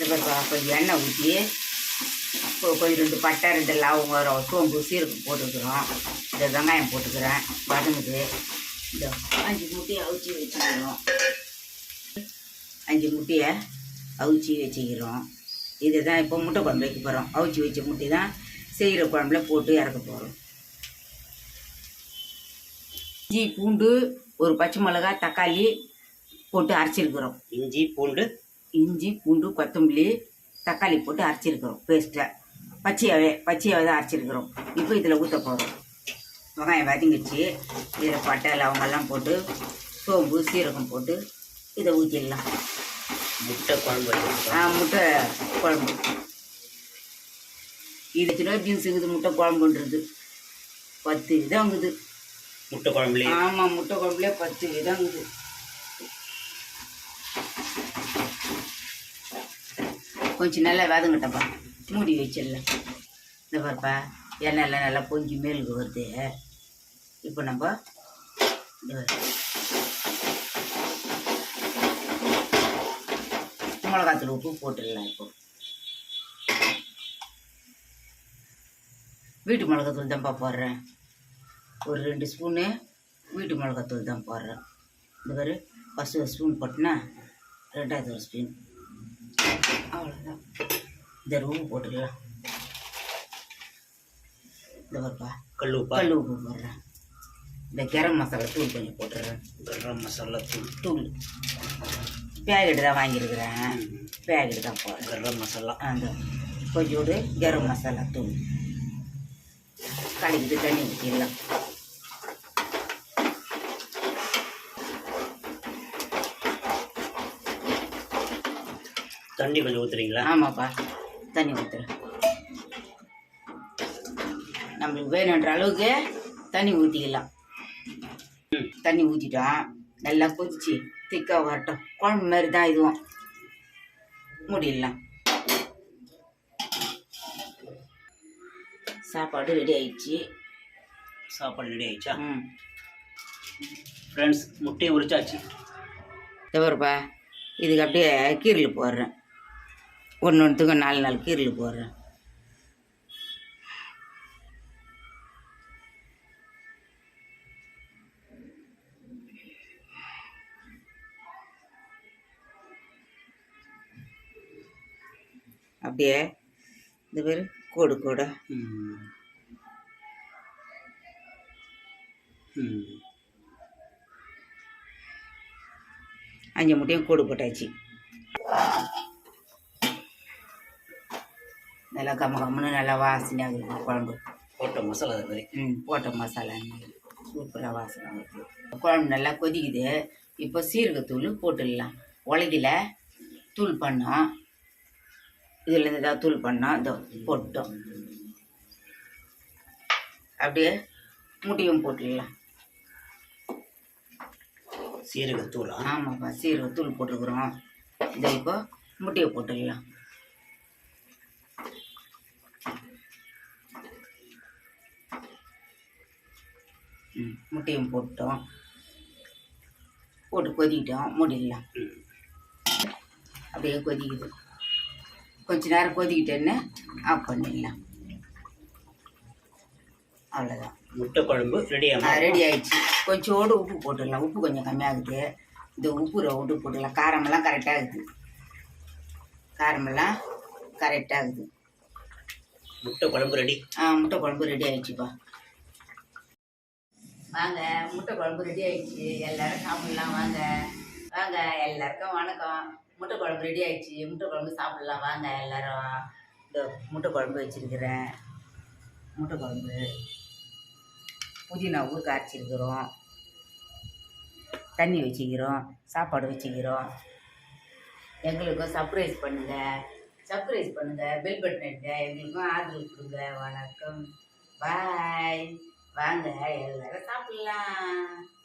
இந்த கொஞ்சம் எண்ணெய் ஊற்றி இப்போ கொஞ்சம் ரெண்டு பட்டை ரெண்டு லவங்கம் சோம்பு சீரகம் போட்டுக்கிறோம். இந்த வெங்காயம் போட்டுக்கிறேன். வதங்குது இந்த அஞ்சு முட்டையை அவிச்சி வச்சுக்கிறோம். அஞ்சு முட்டையை அவிச்சி வச்சுக்கிறோம். இதுதான் இப்போ முட்டை குழம்பு வைக்க போகிறோம் அவிச்சி வச்ச முட்டை தான் செய்கிற குழம்புல போட்டு இறக்க போகிறோம் இஞ்சி பூண்டு ஒரு பச்சை மிளகா தக்காளி போட்டு அரைச்சிருக்கிறோம். இஞ்சி பூண்டு இஞ்சி பூண்டு கொத்தமல்லி தக்காளி போட்டு அரைச்சிருக்கிறோம் பேஸ்ட்டை பச்சையாகவே பச்சையாகவே தான் அரைச்சிருக்கிறோம். இப்போ இதில் ஊற்ற போகிறோம் வெங்காயம் வதங்கிச்சு இதில் பட்டை லவங்கெல்லாம் போட்டு சோம்பு சீரகம் போட்டு இதை ஊற்றிடலாம் முட்டை குழம்பு ஆ முட்டை குழம்பு. இது சின்ன பீன்ஸ் இருக்குது முட்டை குழம்புன்றது. பத்து விதங்குது முட்டை குழம்புலேயே? ஆமாம் முட்டை குழம்புலேயே பத்து விதங்குது கொஞ்சம் நல்லா வதங்கிட்டப்பா மூடி வச்சிடலாம் இந்த பாருப்பா எண்ணெயெல்லாம் நல்லா பொங்கி மேலுக்கு வருது. இப்போ நம்ம இந்த மிளகாத்தூள் உப்பு போட்டுடலாம் இப்போ. வீட்டு மிளகாத்தூள் தான்ப்பா போடுறேன். ஒரு ரெண்டு ஸ்பூனு வீட்டு மிளகாத்தூள் தான் போடுறேன். இந்த மாதிரி ஃபஸ்ட்டு ஒரு ஸ்பூன் போட்டேன்னா ரெண்டாவது ஒரு ஸ்பூன். அவ்வளோதான் இந்த உப்பு போட்டுக்கலாம் இந்த பாருப்பா. கல் உப்பா? கல் உப்பு போடுறேன் இந்த கரம் மசாலா தூள் கொஞ்சம் போட்டுடுறேன் கரம் மசாலா தூள். தூள். பேக்கெட்டு தான் வாங்கியிருக்கிறேன். பேக்கெட்டு தான் போடுறேன் கரம் மசாலா. அந்த கொஞ்சோடு கரம் மசாலா தூள். கலக்கிட்டு தண்ணி ஊற்றிடலாம் தண்ணி கொஞ்சம் ஊற்றுறீங்களா ஆமாப்பா. தண்ணி ஊற்றுறேன் நம்மளுக்கு வேணுன்ற அளவுக்கு தண்ணி ஊற்றிக்கலாம் தண்ணி ஊற்றிட்டோம் நல்லா கொதிச்சு திக்காக வரட்டும். குழம்பு மாதிரி தான் இதுவும். மூடிடலாம். சாப்பாடு ரெடி ஆயிடுச்சு. சாப்பாடு ரெடி ஆயிடுச்சா? ம். ஃப்ரெண்ட்ஸ் முட்டையை உரிச்சாச்சு. தவறுப்பா இதுக்கு அப்படியே கீரல் போடுறேன். ஒன்று ஒன்றுத்துக்கும் நாலு நாலு கீரல் போடுறேன் அப்படியே இந்த பேர் கோடு கூட ம். ம். அஞ்சு முட்டையும் கோடு போட்டாச்சு நல்லா கம்ம கம்முன்னு நல்லா வாசனையாக இருக்குது குழம்பு போட்ட மசாலா அது மாதிரி ம் போட்ட மசாலா சூப்பராக வாசனை வருது குழம்பு நல்லா கொதிக்குது இப்போ சீரகத்தூள் போட்டுடலாம் உலகில தூள் பண்ணோம் இதில் இருந்து தான் தூள் பண்ணோம் இதோ போட்டோம் அப்படியே முட்டையும் போட்டுடலாம் சீரகத்தூளா ஆமாப்பா சீரகத்தூள் போட்டுருக்குறோம் இதை இப்போ முட்டையை போட்டுடலாம் முட்டையும் போட்டோம். போட்டு கொதிக்கிட்டோம். மூடிடலாம். அப்படியே கொதிக்குது. கொஞ்ச நேரம் கொதிக்கிட்டேன்னு ஆஃப் பண்ணிடலாம். அவ்வளோதான் முட்டை குழம்பு ரெடி ரெடி ஆயிடுச்சு. கொஞ்சோடு உப்பு போட்டுடலாம். உப்பு கொஞ்சம் கம்மியாகுது. இந்த உப்பு விட்டு போட்டுடலாம். காரமெல்லாம் கரெக்டாக இருக்குது. காரமெல்லாம் கரெக்டாக இருக்குது. முட்டை குழம்பு ரெடி ஆ முட்டை குழம்பு ரெடி ஆயிடுச்சுப்பா. வாங்க முட்டை குழம்பு ரெடி ஆயிடுச்சு. எல்லாரும் சாப்பிடலாம் வாங்க. வாங்க எல்லாருக்கும் வணக்கம். முட்டை குழம்பு ரெடி ஆயிடுச்சு. முட்டை குழம்பு சாப்பிடலாம் வாங்க எல்லாரும். இந்த முட்டை குழம்பு வச்சிருக்கிறேன். முட்டை குழம்பு. புதினா ஊருக்கு அரைச்சிருக்கிறோம். தண்ணி வச்சுக்கிறோம். சாப்பாடு வச்சுக்கிறோம். எங்களுக்கும் சர்ப்ரைஸ் பண்ணுங்க. சர்ப்ரைஸ் பண்ணுங்க. பெல் பட்டன் எங்களுக்கும் ஆதரவு கொடுங்க. வணக்கம். பாய் வாங்க எல்லாரும் சாப்பிடலாம்